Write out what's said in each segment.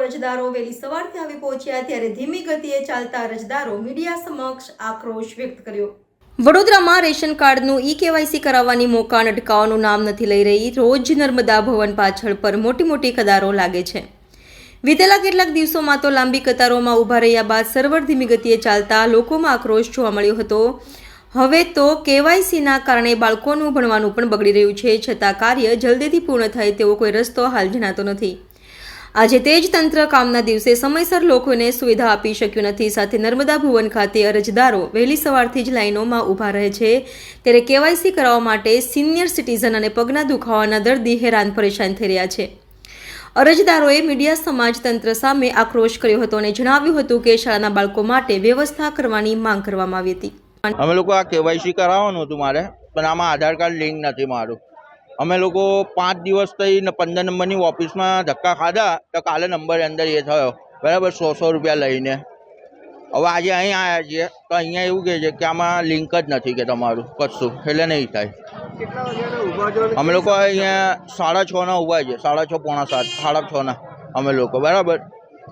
અરજદારો વહેલી સવારથી આવી પહોંચ્યા ત્યારે ધીમી ગતિએ ચાલતા અરજદારો મીડિયા સમક્ષ આક્રોશ વ્યક્ત કર્યો. વડોદરામાં રેશન કાર્ડનું ઈ કેવાયસી કરાવવાની મોકાણ અટકાવવાનું નામ નથી લઈ રહી. રોજ નર્મદા ભવન પાછળ પર મોટી મોટી કતારો લાગે છે. વિતેલા કેટલાક દિવસોમાં તો લાંબી કતારોમાં ઊભા રહ્યા બાદ સર્વર ધીમી ગતિએ ચાલતા લોકોમાં આક્રોશ જોવા મળ્યો હતો. હવે તો કેવાયસીના કારણે બાળકોનું ભણવાનું પણ બગડી રહ્યું છે, છતાં કાર્ય જલ્દીથી પૂર્ણ થાય તેવો કોઈ રસ્તો હાલ જણાતો નથી. આજે તે જ તંત્ર કામના દિવસે સમયસર લોકોને સુવિધા આપી શક્યું નથી. સાથે નર્મદા ભુવન ખાતે અરજદારો વહેલી સવારથી જ લાઇનોમાં ઊભા રહે છે. ત્યારે કેવાયસી કરાવવા માટે સિનિયર સિટીઝન અને પગના દુખાવાના દર્દી હેરાન પરેશાન થઈ રહ્યા છે. અરજદારોએ મીડિયા સમાજ તંત્ર સામે આક્રોશ કર્યો હતો અને જણાવ્યું હતું કે શાળાના બાળકો માટે વ્યવસ્થા કરવાની માંગ કરવામાં આવી હતી. અમે લોકો આ કેવાયસી કરાવવાનું હતું મારે, પણ આમાં આધાર કાર્ડ લિંક નથી મારું. અમે લોકો પાંચ દિવસ થઈ પંદર નંબરની ઓફિસમાં ધક્કા ખાધા તો કાલે નંબર અંદર એ થયો. બરાબર સો સો રૂપિયા લઈને. હવે આજે અહીં આવ્યા છીએ, તો અહીંયા એવું કહે છે કે આમાં લિંક જ નથી કે તમારું, કશું, એટલે નહીં થાય. અમે લોકો અહીંયા સાડા છના ઊભા છે સાડા છ પોણા સાત, સાડા છના અમે લોકો, બરાબર?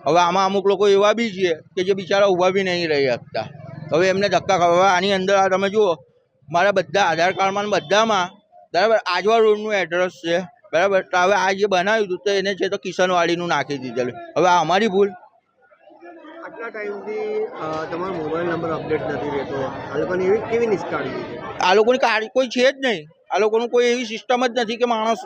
હવે આમાં અમુક લોકો એવા બી છે કે જે બિચારા ઊભા બી નહીં રહી શકતા. હવે એમને ધક્કા ખાવા. આની અંદર આ તમે જુઓ મારા બધા આધાર કાર્ડમાં બધામાં બરાબર આજવા રોડનું એડ્રેસ છે બરાબર. તો હવે આ જે બનાવ્યું હતું તો એને છે તો કિશનવાડીનું નાખી દીધેલું. હવે આ અમારી ભૂલ. આટલા ટાઈમથી તમારો મોબાઈલ નંબર અપડેટ નથી રહેતો. આ લોકોની એવી કેવી નિષ્કાળજી આ લોકોની કાર કોઈ છે જ નહીં. આ લોકોનું કોઈ એવી સિસ્ટમ જ નથી કે માણસ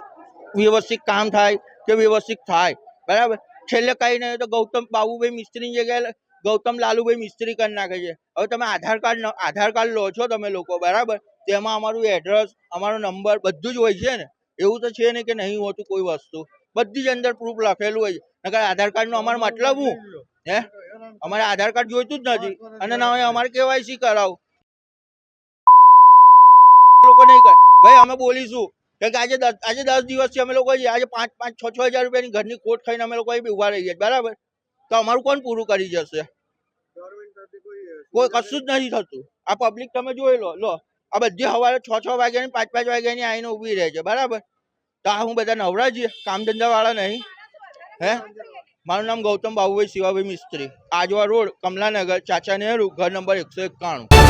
વ્યવસ્થિત કામ થાય કે વ્યવસ્થિત થાય. બરાબર. છેલ્લે કંઈ નહીં તો ગૌતમ બાબુભાઈ મિસ્ત્રીની જગ્યાએ ગૌતમ લાલુભાઈ મિસ્ત્રી કરી નાખે છે. હવે તમે આધાર કાર્ડ આધાર કાર્ડ લો છો તમે લોકો, બરાબર? તેમાં અમારું એડ્રેસ અમારો નંબર બધું જ હોય છે ને. એવું તો છે ને કે નહીં હોતું કોઈ વસ્તુ. બધી જ અંદર પ્રૂફ લખેલું હોય છે. નકર આધાર કાર્ડનો અમારો મતલબ હું હે? અમારે આધાર કાર્ડ જોઈતું જ નથી. અને ના હોય અમારે કેવાયસી કરાવું. લોકો નહીં કરે. ભાઈ, અમે બોલીશું કે આજે આજે દસ દિવસથી અમે લોકો. આજે પાંચ પાંચ, છ છ હજાર રૂપિયાની ઘરની ખોટ ખાઈને અમે લોકો ઊભા રહી ગયા બરાબર? તો અમારું કોણ પૂરું કરી જશે? કોઈ કશું જ નથી થતું. આ પબ્લિક તમે જોઈ લો લો. આ બધી સવારે છ છ વાગ્યાની, પાંચ પાંચ વાગ્યાની આવીને ઊભી રહે છે, બરાબર? તો આ હું બધા નવરા છીએ કામ ધંધાવાળા નહીં. હે? મારું નામ ગૌતમ બાબુભાઈ શિવાભાઈ મિસ્ત્રી. આજવા રોડ, કમલાનગર, ચાચા નહેરુ, ઘર નંબર એકસો એકાણું.